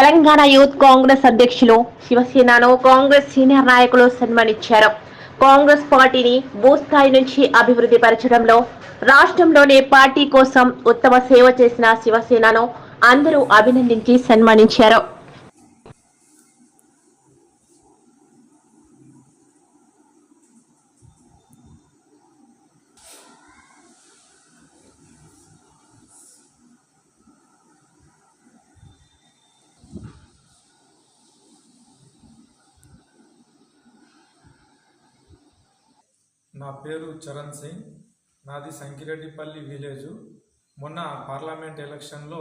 Telangana youth Congress అధ్యక్షులు శివసేనను Congress senior నాయకులు సన్మానించారు. కాంగ్రెస్ పార్టీని భూస్థాయి నుంచి అభివృద్ధి పరచడంలో రాష్ట్రంలోనే పార్టీ కోసం ఉత్తమ సేవ చేసిన శివసేనను అందరూ అభినందించి సన్మానించారు. నా పేరు చరణ్ సింగ్. నాది సంకిరెడ్డిపల్లి విలేజు. మొన్న పార్లమెంట్ ఎలక్షన్లో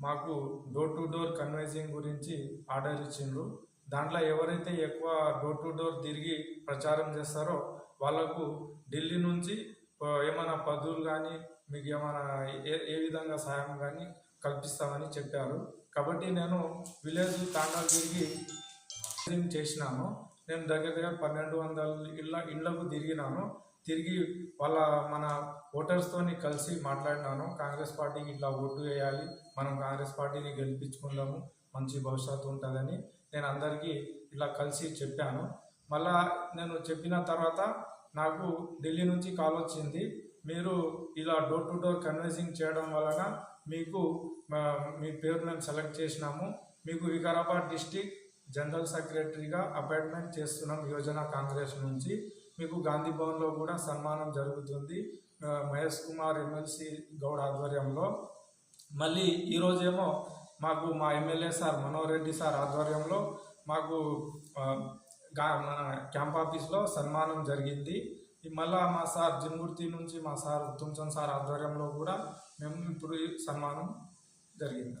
మాకు డోర్ టు డోర్ కన్వెన్సింగ్ గురించి ఆర్డర్ ఇచ్చిండ్రు. దాంట్లో ఎవరైతే ఎక్కువ డోర్ టు డోర్ తిరిగి ప్రచారం చేస్తారో వాళ్ళకు ఢిల్లీ నుంచి ఏమైనా పదులు కానీ మీకు ఏమైనా ఏ ఏ విధంగా సహాయం కానీ కల్పిస్తామని చెప్పారు. కాబట్టి నేను విలేజ్ తాండాలు తిరిగి చేసినాను నేను దగ్గర దగ్గర పన్నెండు వందల ఇళ్ళ ఇళ్ళకు తిరిగినాను. తిరిగి వాళ్ళ మన ఓటర్స్తోని కలిసి మాట్లాడినాను. కాంగ్రెస్ పార్టీకి ఇట్లా ఓటు వేయాలి మనం కాంగ్రెస్ పార్టీని గెలిపించుకుందాము మంచి భవిష్యత్తు ఉంటుందని నేను అందరికీ ఇలా కలిసి చెప్పాను. మళ్ళా నేను చెప్పిన తర్వాత నాకు ఢిల్లీ నుంచి కాల్ వచ్చింది మీరు ఇలా డోర్ టు డోర్ కన్వెన్సింగ్ చేయడం వలన మీకు మీ పేరు మేము సెలెక్ట్ చేసినాము. మీకు వికారాబాద్ డిస్టిక్ జనరల్ సెక్రటరీగా అపాయింట్మెంట్ చేస్తున్నాం యోజన కాంగ్రెస్ నుంచి. మీకు గాంధీ భవన్లో కూడా సన్మానం జరుగుతుంది. మహేష్ కుమార్ ఎమ్మెల్సీ గౌడ్ ఆధ్వర్యంలో. మళ్ళీ ఈరోజేమో మాకు మా MLA sir Manohar Reddy sir ఆధ్వర్యంలో మాకు మన క్యాంప్ ఆఫీస్లో సన్మానం జరిగింది. మళ్ళా మా సార్ జిన్మూర్తి నుంచి మా సార్ తుమ్సన్ సార్ ఆధ్వర్యంలో కూడా మేము ఇప్పుడు సన్మానం జరిగింది.